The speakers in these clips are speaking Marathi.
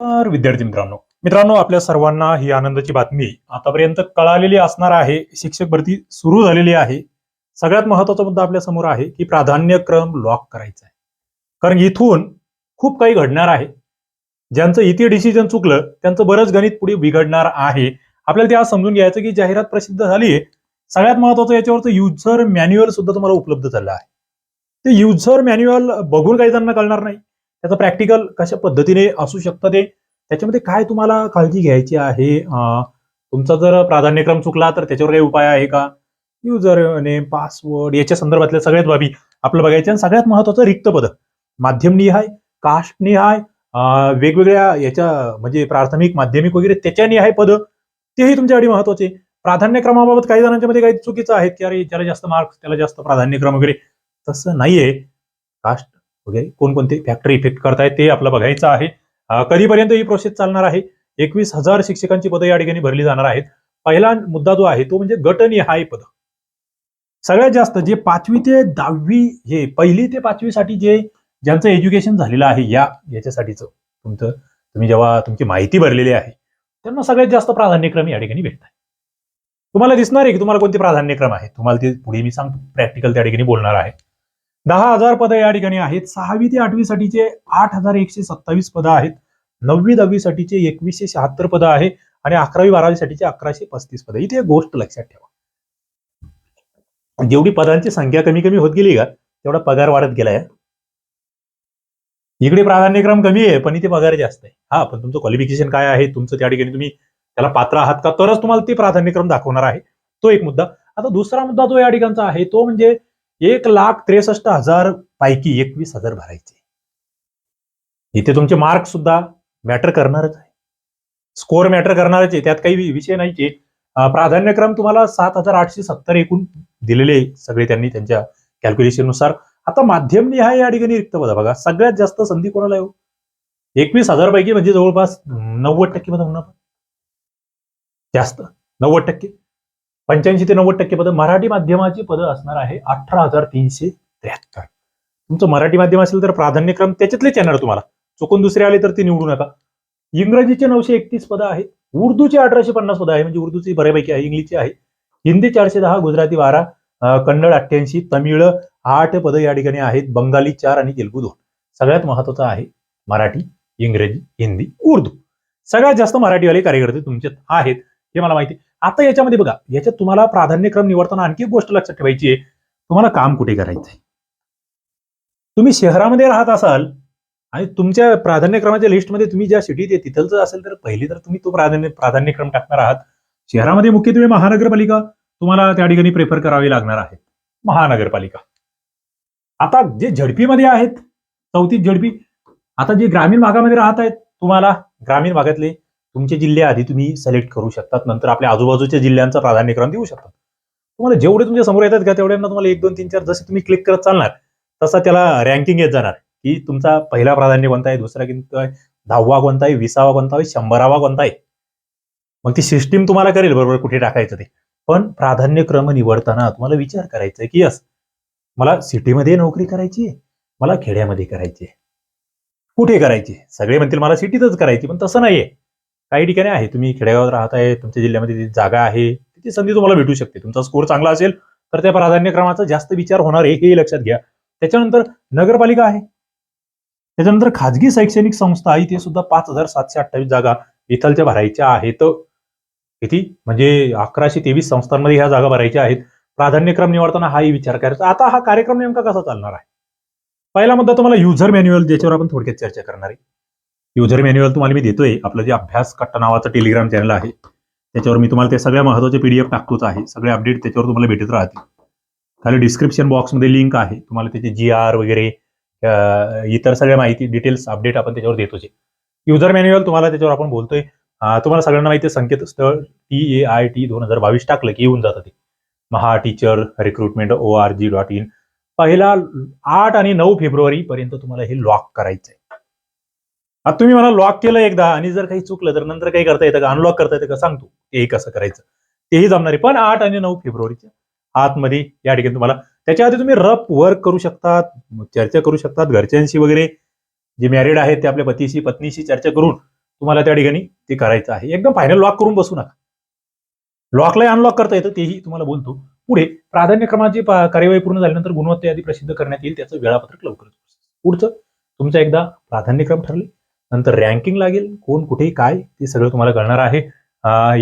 तर विद्यार्थी मित्रांनो. मित्रांनो आपल्या सर्वांना ही आनंदाची बातमी आतापर्यंत कळालेली असणार आहे. शिक्षक भरती सुरू झालेली आहे. सगळ्यात महत्त्वाचा मुद्दा आपल्यासमोर आहे की प्राधान्यक्रम लॉक करायचा आहे. कारण इथून खूप काही घडणार आहे. ज्यांचं इथे डिसिजन चुकलं त्यांचं बरंच गणित पुढे बिघडणार आहे. आपल्याला ते आज समजून घ्यायचं की जाहिरात प्रसिद्ध झाली आहे. सगळ्यात महत्वाचं याच्यावरचं युजर मॅन्युअल सुद्धा तुम्हाला उपलब्ध झालं आहे. ते युजर मॅन्युअल बघून काही त्यांना कळणार नाही. त्याचं प्रॅक्टिकल कशा पद्धतीने असू शकतं ते? त्याच्यामध्ये काय तुम्हाला काळजी घ्यायची आहे? तुमचा जर प्राधान्यक्रम चुकला तर त्याच्यावर काही उपाय आहे का? युजर नेम पासवर्ड याच्या संदर्भातल्या सगळ्यात बाबी आपलं बघायचं आणि सगळ्यात महत्वाचं रिक्त पद. माध्यम निहाय कास्ट निहाय वेगवेगळ्या याच्या म्हणजे प्राथमिक माध्यमिक वगैरे त्याच्या निहाय पद तेही तुमच्यासाठी महत्त्वाचे प्राधान्यक्रमाबाबत काही जणांच्या मध्ये काही चुकीचं आहेत की अरे ज्याला जास्त मार्क्स त्याला जास्त प्राधान्यक्रम वगैरे. तसं नाहीये. कास्ट वगैरे कोणकोणते फॅक्टर इफेक्ट करतायत ते आपलं बघायचं आहे. कधीपर्यंत ही प्रोसेस चालणार आहे? एकवीस हजार शिक्षकांची पदं या ठिकाणी भरली जाणार आहेत. पहिला मुद्दा जो आहे तो म्हणजे गटनिहाय पद. सगळ्यात जास्त जे पाचवी ते दहावी हे पहिली ते पाचवीसाठी जे ज्यांचं एज्युकेशन झालेलं आहे या याच्यासाठीचं तुमचं तुम्ही जेव्हा तुमची माहिती भरलेली आहे त्यांना सगळ्यात जास्त प्राधान्यक्रम या ठिकाणी भेटत आहे तुम्हाला दिसणार आहे की तुम्हाला कोणते प्राधान्यक्रम आहे तुम्हाला ते पुढे मी सांगतो. प्रॅक्टिकल त्या ठिकाणी बोलणार आहे. दहा हजार पदं या ठिकाणी आहेत. सहावी ते आठवी साठीचे आठ हजार एकशे सत्तावीस पदं आहेत. नववी दहावी साठीचे एकवीसशे शहात्तर पदं आहे. आणि अकरावी बारावी साठीचे अकराशे पस्तीस पदं. इथे गोष्ट लक्षात ठेवा. जेवढी पदांची संख्या कमी कमी होत गेली का तेवढा पगार वाढत गेलाय. इकडे प्राधान्यक्रम कमी आहे पण इथे पगार जास्त आहे. हा पण तुमचं क्वालिफिकेशन काय आहे? तुमचं त्या ठिकाणी तुम्ही त्याला पात्र आहात का? तरच तुम्हाला ते प्राधान्यक्रम दाखवणार आहे. तो एक मुद्दा. आता दुसरा मुद्दा जो या ठिकाणचा आहे तो म्हणजे एक लाख त्रेसष्ट हजार पैकी एकवीस हजार भरायचे. इथे तुमचे मार्क सुद्धा मॅटर करणारच आहे. स्कोअर मॅटर करणारच आहे. त्यात काही विषय नाहीच प्राधान्यक्रम तुम्हाला सात हजार आठशे सत्तर एकूण दिलेले आहे सगळे त्यांनी त्यांच्या कॅल्क्युलेशननुसार. आता माध्यम निहाय या ठिकाणी रिक्त पदा. बघा सगळ्यात जास्त संधी कोणाला येऊ हो? एकवीस हजार पैकी म्हणजे जवळपास नव्वद टक्के मध्ये होणार जास्त नव्वद टक्के. पंच्याऐंशी ते नव्वद टक्के पद मराठी माध्यमाची पदं असणार आहे अठरा हजार तीनशे त्र्याहत्तर. तुमचं मराठी माध्यम असेल तर प्राधान्यक्रम त्याच्यातलेच येणार तुम्हाला. चुकून दुसरे आले तर ते निवडू नका. इंग्रजीचे नऊशे एकतीस पदं आहेत. उर्दूचे अठराशे पन्नास पदं आहे. म्हणजे उर्दूची बऱ्यापैकी आहे इंग्लिशची आहे. हिंदी चारशे दहा गुजराती बारा कन्नड अठ्ठ्याऐंशी तमिळ आठ पदं या ठिकाणी आहेत. बंगाली चार आणि तेलगू दोन. सगळ्यात महत्वाचं आहे मराठी इंग्रजी हिंदी उर्दू. सगळ्यात जास्त मराठीवाले कार्यकर्ते तुमच्यात आहेत. हे मला माहिती आता याच्यामध्ये बघा याच्यात तुम्हाला प्राधान्यक्रम निवडताना आणखी एक गोष्ट लक्षात ठेवायची आहे. तुम्हाला काम कुठे करायचंय? तुम्ही शहरामध्ये राहत असाल आणि तुमच्या प्राधान्यक्रमाच्या लिस्टमध्ये तुम्ही ज्या सिटीत आहे तिथलचं असेल तर पहिले तर तुम्ही तो प्राधान्य प्राधान्यक्रम टाकणार आहात. शहरामध्ये मुख्यत्वे महानगरपालिका तुम्हाला त्या ठिकाणी प्रेफर करावी लागणार आहे. महानगरपालिका. आता जे झडपीमध्ये आहेत चौथीत झडपी आता जे ग्रामीण भागामध्ये राहत आहेत तुम्हाला ग्रामीण भागातले तुमचे जिल्हे आधी तुम्ही सिलेक्ट करू शकतात. नंतर आपल्या आजूबाजूच्या जिल्ह्यांचा प्राधान्यक्रम देऊ शकतात. तुम्हाला जेवढे तुमच्यासमोर येतात का तेवढ्यांना तुम्हाला एक दोन तीन चार जसे तुम्ही क्लिक करत चालणार तसा त्याला रँकिंग येत जाणार. की तुमचा पहिला प्राधान्य कोणता आहे दुसरा कोणता आहे दहावा कोणता आहे विसावा कोणता आहे शंभरावा कोणता आहे? मग ती सिस्टीम तुम्हाला करेल बरोबर कुठे टाकायचं ते. पण प्राधान्यक्रम निवडताना तुम्हाला विचार करायचा आहे की यस मला सिटीमध्ये नोकरी करायची आहे मला खेड्यामध्ये करायची आहे. कुठे करायची सगळे म्हणतील मला सिटीतच करायची पण तसं नाहीये. काही ठिकाणी आहे. तुम्ही खेडेगावात राहत आहे तुमच्या जिल्ह्यामध्ये ती जागा आहे ती संधी तुम्हाला भेटू शकते. तुमचा स्कोर चांगला असेल तर त्या प्राधान्यक्रमाचा जास्त विचार होणार आहे हे लक्षात घ्या. त्याच्यानंतर नगरपालिका आहे. त्याच्यानंतर खाजगी शैक्षणिक संस्था आहे ते सुद्धा पाच हजार सातशे अठ्ठावीस जागा इथलच्या भरायच्या आहेत. किती? म्हणजे अकराशे तेवीस संस्थांमध्ये ह्या जागा भरायच्या आहेत. प्राधान्यक्रम निवडताना हाही विचार करायचा. आता हा कार्यक्रम नेमका कसा चालणार आहे? पहिला मुद्दा तुम्हाला युजर मॅन्युअल ज्याच्यावर आपण थोडक्यात चर्चा करणार आहे. युजर मॅन्युअल तुम्हाला मी देतोय. आपलं जे अभ्यास कट्टा नावाचं टेलिग्राम चॅनल आहे त्याच्यावर मी तुम्हाला ते सगळ्या महत्त्वाचे पीडीएफ टाकतोच आहे. सगळे अपडेट त्याच्यावर तुम्हाला भेटत राहतील. खाली डिस्क्रिप्शन बॉक्समध्ये लिंक आहे. तुम्हाला त्याचे जी आर वगैरे इतर सगळ्या माहिती डिटेल्स अपडेट आपण त्याच्यावर देतोच आहे. युजर मॅन्युअल तुम्हाला त्याच्यावर आपण बोलतोय. तुम्हाला सगळ्यांना माहिती आहे संकेतस्थळ टी ए आय टी दोन हजार बावीस टाकलं की येऊन जातं ते. महा teacher recruitment O R G dot in पहिला आठ आणि नऊ फेब्रुवारी पर्यंत तुम्हाला हे लॉक करायचं आहे आता तुम्ही मला लॉक केलं एकदा आणि जर काही चुकलं तर नंतर काही करता येतं का? अनलॉक करता येतं का? सांगतो. हे कसं करायचं. तेही जमणार. आहे पण आठ आणि नऊ फेब्रुवारीच्या आतमध्ये या ठिकाणी तुम्हाला त्याच्या आधी तुम्ही रफ वर्क करू शकतात चर्चा करू शकतात घरच्यांशी वगैरे जे मॅरिड आहेत ते आपल्या पतीशी पत्नीशी चर्चा करून तुम्हाला त्या ठिकाणी ते करायचं आहे. एकदम फायनल लॉक करून बसू नका. लॉकलाही अनलॉक करता येतं तेही तुम्हाला बोलतो. पुढे प्राधान्यक्रमाची कार्यवाही पूर्ण झाल्यानंतर गुणवत्ता यादी प्रसिद्ध करण्यात येईल त्याचं वेळापत्रक लवकरच पुढचं तुमचं एकदा प्राधान्यक्रम ठरले. नंतर रँकिंग लागेल कोण कुठे काय ते सगळं तुम्हाला कळणार आहे.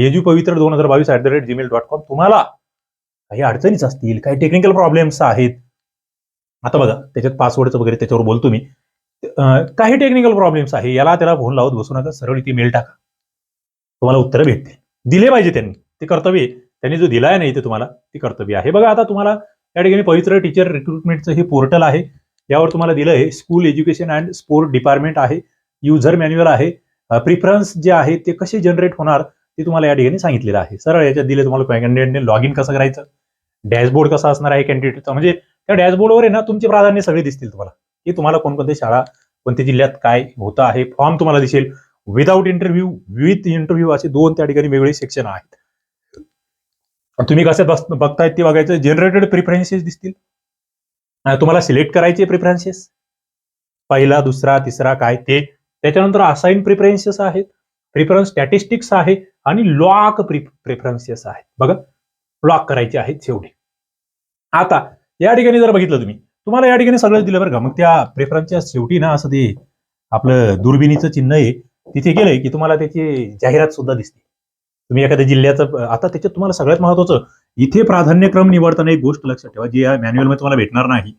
येजू पवित्र दोन हजार बावीस at the rate Gmail dot com तुम्हाला काही अडचणीच असतील काही टेक्निकल प्रॉब्लेम्स आहेत. आता बघा त्याच्यात पासवर्डचं वगैरे त्याच्यावर बोलतो मी. काही टेक्निकल प्रॉब्लेम्स आहे याला त्याला फोन लावत बसू नका सरळ इथे मेल टाका. तुम्हाला उत्तरं भेटतील. दिले पाहिजे त्यांनी ते कर्तव्य त्यांनी जो दिलाय नाही ते तुम्हाला ते कर्तव्य आहे. बघा आता तुम्हाला या ठिकाणी पवित्र टीचर रिक्रुटमेंटचं हे पोर्टल आहे. यावर तुम्हाला दिलं आहे school education and sport department आहे. युजर मॅन्युअल आहे. प्रिफरन्स जे आहे ते कसे जनरेट होणार ते तुम्हाला या ठिकाणी सांगितलेलं आहे. सरळ याच्यात दिले तुम्हाला कॅन्डिडेटने लॉग इन कसं करायचं? डॅशबोर्ड कसा असणार आहे कॅन्डिडेटचा म्हणजे त्या डॅशबोर्डवर आहे ना तुमचे प्राधान्य सगळे दिसतील तुम्हाला. की तुम्हाला कोणकोणत्या शाळा कोणत्या जिल्ह्यात काय होतं आहे फॉर्म तुम्हाला दिसेल. विदाऊट इंटरव्ह्यू विथ इंटरव्ह्यू असे दोन त्या ठिकाणी वेगवेगळे सेक्शन आहेत. तुम्ही कसे बस बघतायत ते बघायचं. जनरेटेड प्रिफरन्सेस दिसतील. तुम्हाला सिलेक्ट करायचे प्रिफरन्सेस पहिला दुसरा तिसरा काय ते. त्याच्यानंतर असाइन प्रिफरन्सेस आहेत प्रिफरन्स स्टॅटिस्टिक्स आहे आणि लॉक प्रिफरन्सेस आहेत. बघा लॉक करायचे आहेत शेवटी. आता या ठिकाणी जर बघितलं तुम्ही तुम्हाला या ठिकाणी सगळं दिलं बरं का. मग त्या प्रेफरन्सच्या शेवटी ना असं ते आपलं दुर्बिणीचं चिन्ह आहे तिथे गेलंय की तुम्हाला त्याची जाहिरात सुद्धा दिसते. तुम्ही एखाद्या जिल्ह्याचं आता त्याच्यात तुम्हाला सगळ्यात महत्वाचं इथे प्राधान्यक्रम निवडताना एक गोष्ट लक्षात ठेवा जी या मॅन्युअलमध्ये तुम्हाला भेटणार नाही.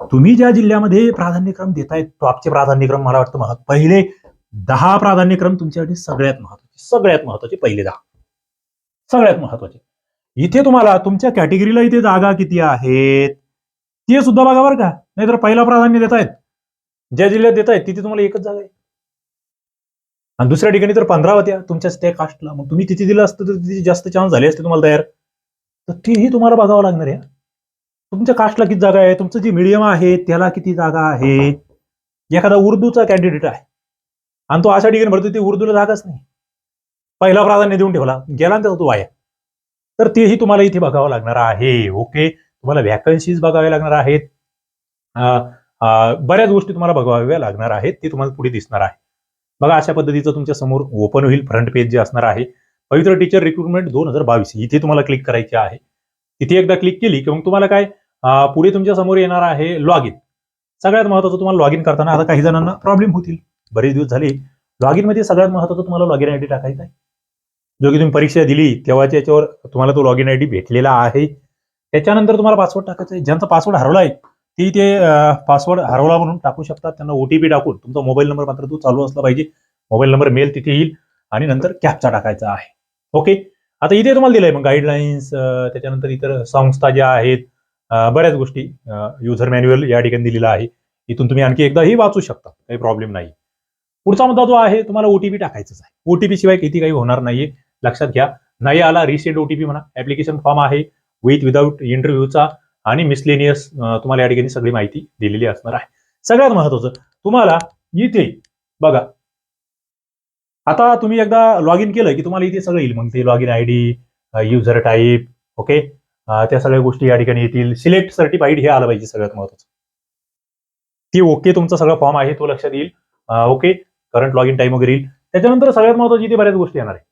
तुम्ही ज्या जिल्ह्यामध्ये प्राधान्यक्रम देताय टॉपचे प्राधान्यक्रम मला वाटतं महत्त्व पहिले दहा प्राधान्यक्रम तुमच्यासाठी सगळ्यात महत्त्वाचे सगळ्यात महत्त्वाचे पहिले दहा. सगळ्यात महत्त्वाचे इथे तुम्हाला तुमच्या कॅटेगरीला इथे जागा किती आहेत? ते सुद्धा बघा बरं का. नाहीतर पहिला प्राधान्य देत आहेत ज्या जिल्ह्यात देत आहेत तिथे तुम्हाला एकच जागा आहे. आणि दुसऱ्या ठिकाणी तर पंधरा होत्या तुमच्या त्या कास्टला मग तुम्ही तिथे दिलं असतं तर तिथे जास्त चान्स झाले असते तुम्हाला तयार. तर तीही तुम्हाला बघावं लागणार आहे. तुमच्या कास्टला किती जागा आहे? तुमचं जे मीडियम आहे त्याला किती जागा आहे? एखादा उर्दूचा कॅन्डिडेट आहे. आणि तो अशा ठिकाणी भरतो ती उर्दूला जागाच नाही. पहिला प्राधान्य देऊन ठेवला. गेला ना त्याचा तो वाया. तर तेही तुम्हाला इथे बघावं लागणार आहे. ओके तुम्हाला व्हॅकन्सीज बघाव्या लागणार आहेत. बऱ्याच गोष्टी तुम्हाला बघाव्या लागणार आहेत. ते तुम्हाला पुढे दिसणार आहे. बघा अशा पद्धतीचं तुमच्यासमोर ओपन होईल. फ्रंट पेज जे असणार आहे. पवित्र टीचर रिक्रुटमेंट दोन हजार बावीस. इथे तुम्हाला क्लिक करायचे आहे. तिथे एकदा क्लिक केली की मग तुम्हाला काय? पुढे तुमच्यासमोर येणार आहे लॉग इन सगळ्यात महत्वाचं तुम्हाला लॉग इन करताना आता काही जणांना प्रॉब्लेम होतील. बरेच दिवस झाले लॉग इनमध्ये सगळ्यात महत्वाचं तुम्हाला लॉग इन आयडी टाकायचा आहे. जो की तुम्ही परीक्षा दिली तेव्हाच्या याच्यावर तुम्हाला तो लॉग इन आयडी भेटलेला आहे. त्याच्यानंतर तुम्हाला पासवर्ड टाकायचा आहे. ज्यांचा पासवर्ड हरवला आहे ती ते पासवर्ड हरवला म्हणून टाकू शकतात. त्यांना ओटीपी टाकून तुमचा मोबाईल नंबर मात्र तो चालू असला पाहिजे. मोबाईल नंबर मेल तिथे येईल आणि नंतर कॅपचा टाकायचा आहे. ओके आता इथे तुम्हाला दिलंय मग गाईडलाईन्स त्याच्यानंतर इतर संस्था ज्या आहेत बऱ्याच गोष्टी युजर मॅन्युअल या ठिकाणी दिलेला आहे. इथून तुम्ही आणखी एकदाही वाचू शकता. काही प्रॉब्लेम नाही. पुढचा मुद्दा जो आहे तुम्हाला ओटीपी टाकायचाच आहे. ओटीपी शिवाय किती काही होणार नाहीये. लक्षात घ्या नाही आला रिसेंट ओटीपी म्हणा. ऍप्लिकेशन फॉर्म आहे. विथ विदाऊट इंटरव्ह्यूचा आणि मिसलेनियस तुम्हाला या ठिकाणी सगळी माहिती दिलेली असणार आहे. सगळ्यात महत्वाचं तुम्हाला इथे बघा. आता तुम्ही एकदा लॉग इन केलं की तुम्हाला इथे सगळं येईल. मग ते log in I D user type okay त्या सगळ्या गोष्टी या ठिकाणी येतील. सिलेक्ट सर्टिफाईड हे आलं पाहिजे सगळ्यात महत्वाचं. ती ओके तुमचा सगळा फॉर्म आहे तो लक्षात येईल. Okay current log in time वगैरे येईल. त्याच्यानंतर सगळ्यात महत्वाची इथे बऱ्याच गोष्टी येणार आहे.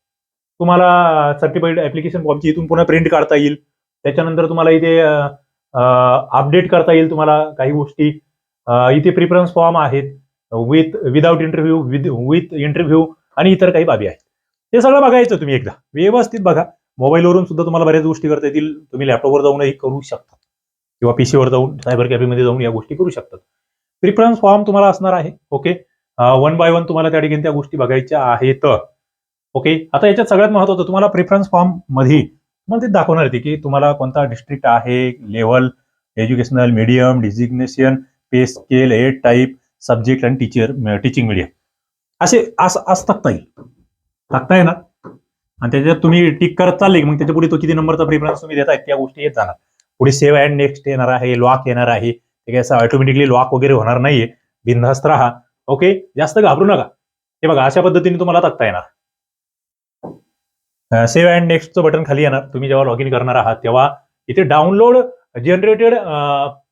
तुम्हाला सर्टिफाईड ऍप्लिकेशन फॉर्मची इथून पुन्हा प्रिंट काढता येईल. त्याच्यानंतर तुम्हाला इथे अपडेट करता येईल तुम्हाला काही गोष्टी. इथे प्रिफरन्स फॉर्म आहेत. With without interview with with interview आणि इतर काही बाबी आहेत. हे सगळं बघायचं तुम्ही एकदा. व्यवस्थित बघा. मोबाईलवरून सुद्धा तुम्हाला बऱ्याच गोष्टी करता येतील. तुम्ही लॅपटॉपवर जाऊनही करू शकता. किंवा पीसीवर जाऊन सायबर कॅफेमध्ये जाऊन या गोष्टी करू शकतात. प्रिफरन्स फॉर्म तुम्हाला असणार आहे. ओके वन बाय वन तुम्हाला त्या ठिकाणी त्या गोष्टी बघायच्या आहेत. ओके आता याच्यात सगळ्यात महत्वाचं तुम्हाला प्रिफरन्स फॉर्ममध्ये तुम्हाला ते दाखवणार येते की तुम्हाला कोणता डिस्ट्रिक्ट आहे level educational medium designation pay scale aid type subject आणि टीचर टीचिंग मीडियम असे असं असं टाकता येईल टाकता येणार आणि त्याच्यात तुम्ही टिक करत चालले मग त्याच्या पुढे तो किती नंबरचा प्रिफरन्स तुम्ही देताय त्या गोष्टी येत जाणार. पुढे सेव्ह अँड नेक्स्ट येणार आहे लॉक येणार आहे. ते काय असं ऑटोमॅटिकली लॉक वगैरे होणार नाहीये. बिनधास्त राहा. ओके जास्त घाबरू नका. हे बघा अशा पद्धतीने तुम्हाला टाकता येणार. सेव्ह अँड नेक्स्टचं बटन खाली येणार. तुम्ही जेव्हा लॉग इन करणार आहात तेव्हा इथे डाउनलोड जनरेटेड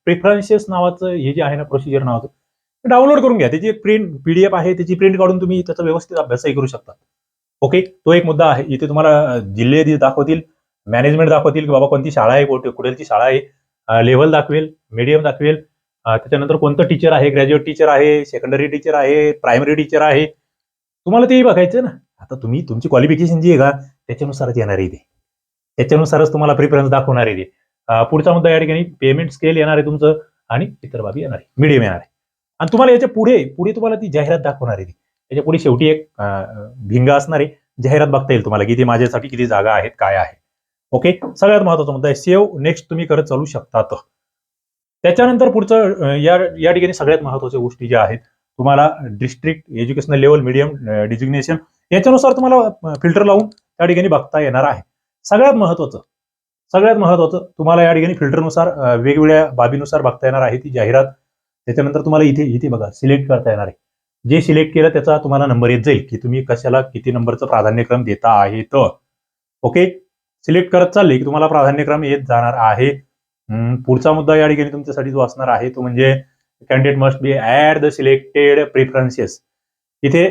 प्रिफरन्सेस नावाचं हे जे आहे ना प्रोसिजर नावाचं डाउनलोड करून घ्या. त्याची एक प्रिंट पीडीएफ आहे त्याची प्रिंट काढून तुम्ही त्याचा व्यवस्थित अभ्यासही करू शकता. ओके तो एक मुद्दा आहे. इथे तुम्हाला जिल्हे दाखवतील मॅनेजमेंट दाखवतील की बाबा कोणती शाळा आहे कुठे कुठेलची शाळा आहे. लेव्हल दाखवेल मीडियम दाखवेल. त्याच्यानंतर कोणतं टीचर आहे ग्रॅज्युएट टीचर आहे सेकंडरी टीचर आहे प्रायमरी टीचर आहे. तुम्हाला तेही बघायचं ना. आता तुम्ही तुमची क्वालिफिकेशन जी आहे का त्याच्यानुसारच येणार आहे ते. त्याच्यानुसारच तुम्हाला प्रिफरन्स दाखवणार आहे ते. पुढचा मुद्दा या ठिकाणी पेमेंट स्केल येणार आहे तुमचं आणि इतर बाबी येणार आहे. मीडियम येणार आहे. आणि तुम्हाला याच्यापुढे पुढे तुम्हाला ती जाहिरात दाखवणार आहे ती. त्याच्या पुढे शेवटी एक भिंगा भिंग असणार आहे जाहिरात बघता येईल तुम्हाला किती माझ्यासाठी किती जागा आहेत काय आहे. ओके? सगळ्यात महत्त्वाचा मुद्दा आहे सेव्ह नेक्स्ट तुम्ही करत चालू शकतात. त्याच्यानंतर पुढचं या या ठिकाणी सगळ्यात महत्त्वाच्या गोष्टी ज्या आहेत तुम्हाला district educational level medium designation याच्यानुसार तुम्हाला फिल्टर लावून त्या ठिकाणी बघता येणार आहे. सगळ्यात महत्वाचं सगळ्यात महत्वाचं तुम्हाला या ठिकाणी फिल्टरनुसार वेगवेगळ्या बाबीनुसार बघता येणार आहे ती जाहिरात. त्याच्यानंतर तुम्हाला इथे इथे बघा सिलेक्ट करता येणार आहे. जे सिलेक्ट केलं त्याचा तुम्हाला नंबर येत जाईल की तुम्ही कशाला किती नंबरचं प्राधान्यक्रम देता आहे तर ओके सिलेक्ट करत चालले की तुम्हाला प्राधान्यक्रम येत जाणार आहे. पुढचा मुद्दा या ठिकाणी तुमच्यासाठी जो असणार आहे तो म्हणजे candidate must be add the selected preferences इथे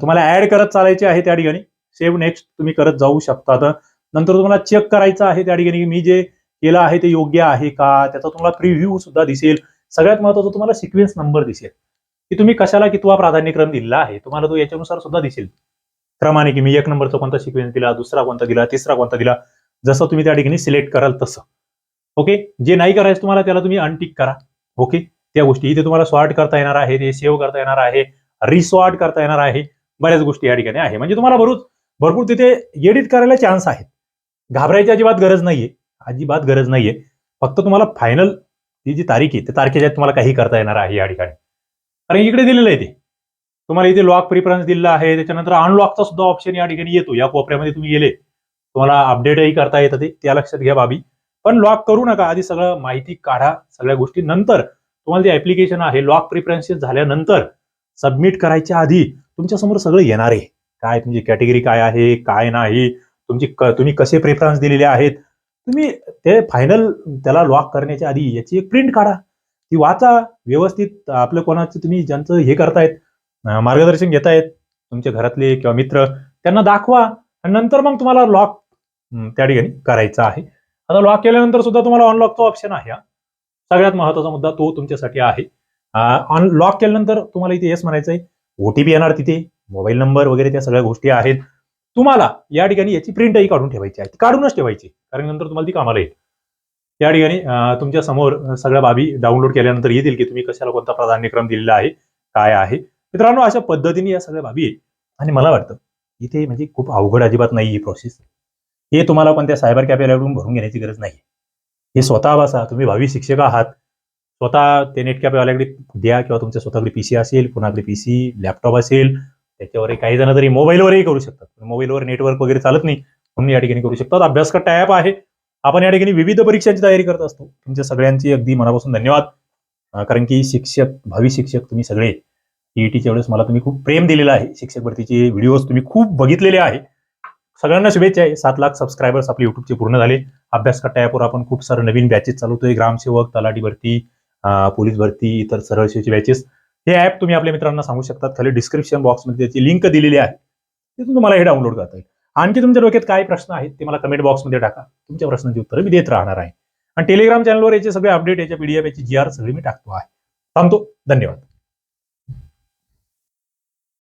तुम्हाला ऍड करत चालायचे आहे त्या ठिकाणी. सेव्ह नेक्स्ट तुम्ही करत जाऊ शकता नंतर तुम्हाला चेक करायचं आहे त्या ठिकाणी मी जे केलं आहे ते योग्य आहे का? त्याचा तुम्हाला प्रिव्ह्यू सुद्धा दिसेल. सगळ्यात महत्वाचं तुम्हाला सिक्वेन्स नंबर दिसेल. की तुम्ही कशाला कितवा प्राधान्यक्रम दिला आहे? तुम्हाला तो याच्यानुसार सुद्धा दिसेल. क्रमाने की मी एक नंबरचा कोणता सिक्वेन्स दिला दुसरा कोणता दिला तिसरा कोणता दिला जसं तुम्ही त्या ठिकाणी सिलेक्ट कराल तसं. ओके जे नाही करायचं तुम्हाला त्याला तुम्ही अनटिक करा. ओके त्या गोष्टी. इथे तुम्हाला सॉर्ट करता येणार आहे ते सेव्ह करता येणार आहे रिसॉर्ट करता येणार आहे बऱ्याच गोष्टी या ठिकाणी आहे. म्हणजे तुम्हाला भरूच भरपूर तिथे एडिट करायला चान्स आहेत. घाबरायची अजिबात गरज नाहीये. अजिबात गरज नाहीये. फक्त तुम्हाला फायनल ही जी तारीख आहे त्या तारखेच्या तुम्हाला काही करता येणार आहे या ठिकाणी. कारण इकडे दिलेलं आहे ते. तुम्हाला इथे लॉक प्रिफरन्स दिलेला आहे. त्याच्यानंतर अनलॉकचा सुद्धा ऑप्शन या ठिकाणी येतो. या कोपऱ्यामध्ये तुम्ही गेले तुम्हाला अपडेटही करता येतं ते. त्या लक्षात घ्या बाबी. पण लॉक करू नका. आधी सगळं माहिती काढा. सगळ्या गोष्टी नंतर. तुम्हाला जे ऍप्लिकेशन आहे लॉक प्रिफरन्सेस झाल्यानंतर सबमिट करायच्या आधी तुमच्यासमोर सगळं येणार आहे. काय तुमची कॅटेगरी काय आहे काय नाही तुमची तुम्ही कसे प्रेफरन्स दिलेले आहेत. तुम्ही ते फायनल त्याला लॉक करण्याच्या आधी याची एक प्रिंट काढा. ती वाचा व्यवस्थित. आपलं कोणाचं तुम्ही ज्यांचं हे करतायत मार्गदर्शन घेतायत तुमच्या घरातले किंवा मित्र त्यांना दाखवा आणि नंतर मग तुम्हाला लॉक त्या ठिकाणी करायचा आहे. आता लॉक केल्यानंतर सुद्धा तुम्हाला अनलॉकचा ऑप्शन आहे हा. सगळ्यात महत्त्वाचा मुद्दा तो तुमच्यासाठी आहे. ऑन लॉक केल्यानंतर तुम्हाला इथे येस म्हणायचं आहे ओटीपी येणार तिथे मोबाईल नंबर वगैरे त्या सगळ्या गोष्टी आहेत. तुम्हाला या ठिकाणी याची प्रिंटही काढून ठेवायची आहे. काढूनच ठेवायची कारण नंतर तुम्हाला ती कामाला येईल. या ठिकाणी तुमच्यासमोर सगळ्या बाबी डाउनलोड केल्यानंतर येतील की तुम्ही कशाला कोणता प्राधान्यक्रम दिलेला आहे काय आहे. मित्रांनो अशा पद्धतीने या सगळ्या बाबी आहेत. आणि मला वाटतं इथे म्हणजे खूप अवघड अजिबात नाही ही प्रोसेस हे तुम्हाला कोणत्या सायबर कॅफेकडून भरून घेण्याची गरज नाही. हे स्वतः बसा तुम्ही भावी शिक्षक आहात. स्वतः ते नेट कॅफेवाल्याकडे द्या किंवा तुमच्या स्वतःकडे पीसी असेल कुणाकडे पीसी लॅपटॉप असेल त्याच्यावरही काही जण तरी मोबाईलवरही करू शकतात. मोबाईलवर नेटवर्क वगैरे चालत नाही म्हणून या ठिकाणी करू शकतात. अभ्यास का टॅप आहे. आपण या ठिकाणी विविध परीक्षांची तयारी करत असतो. तुमच्या सगळ्यांची अगदी मनापासून धन्यवाद. कारण की शिक्षक भावी शिक्षक तुम्ही सगळे ईईटीच्या वेळेस मला तुम्ही खूप प्रेम दिलेलं आहे. शिक्षक भरतीचे व्हिडिओज तुम्ही खूप बघितलेले आहे. सगळ्यांना शुभेच्छा आहे. सात लाख सबस्क्रायबर्स आपले युट्यूबचे पूर्ण झाले. अभ्यास का टॅपवर आपण खूप सारे नवीन बॅचेस चालवतोय. ग्रामसेवक तलाठी भरती पोलीस भरती इतर सरळ सेवेचे बॅचेस हे ॲप तुम्ही आपल्या मित्रांना सांगू शकतात. खाली डिस्क्रिप्शन बॉक्समध्ये त्याची लिंक दिलेली आहे. तिथून तुम्हाला हे डाउनलोड करता येईल. आणखी तुमच्या डोक्यात काय प्रश्न आहेत ते मला कमेंट बॉक्समध्ये टाका. तुमच्या प्रश्नांची उत्तरं मी देत राहणार आहे. आणि टेलिग्राम चॅनलवर याचे सगळे अपडेट याच्या पीडीएफ याची जी आर सगळी मी टाकतो आहे. थांबतो. धन्यवाद.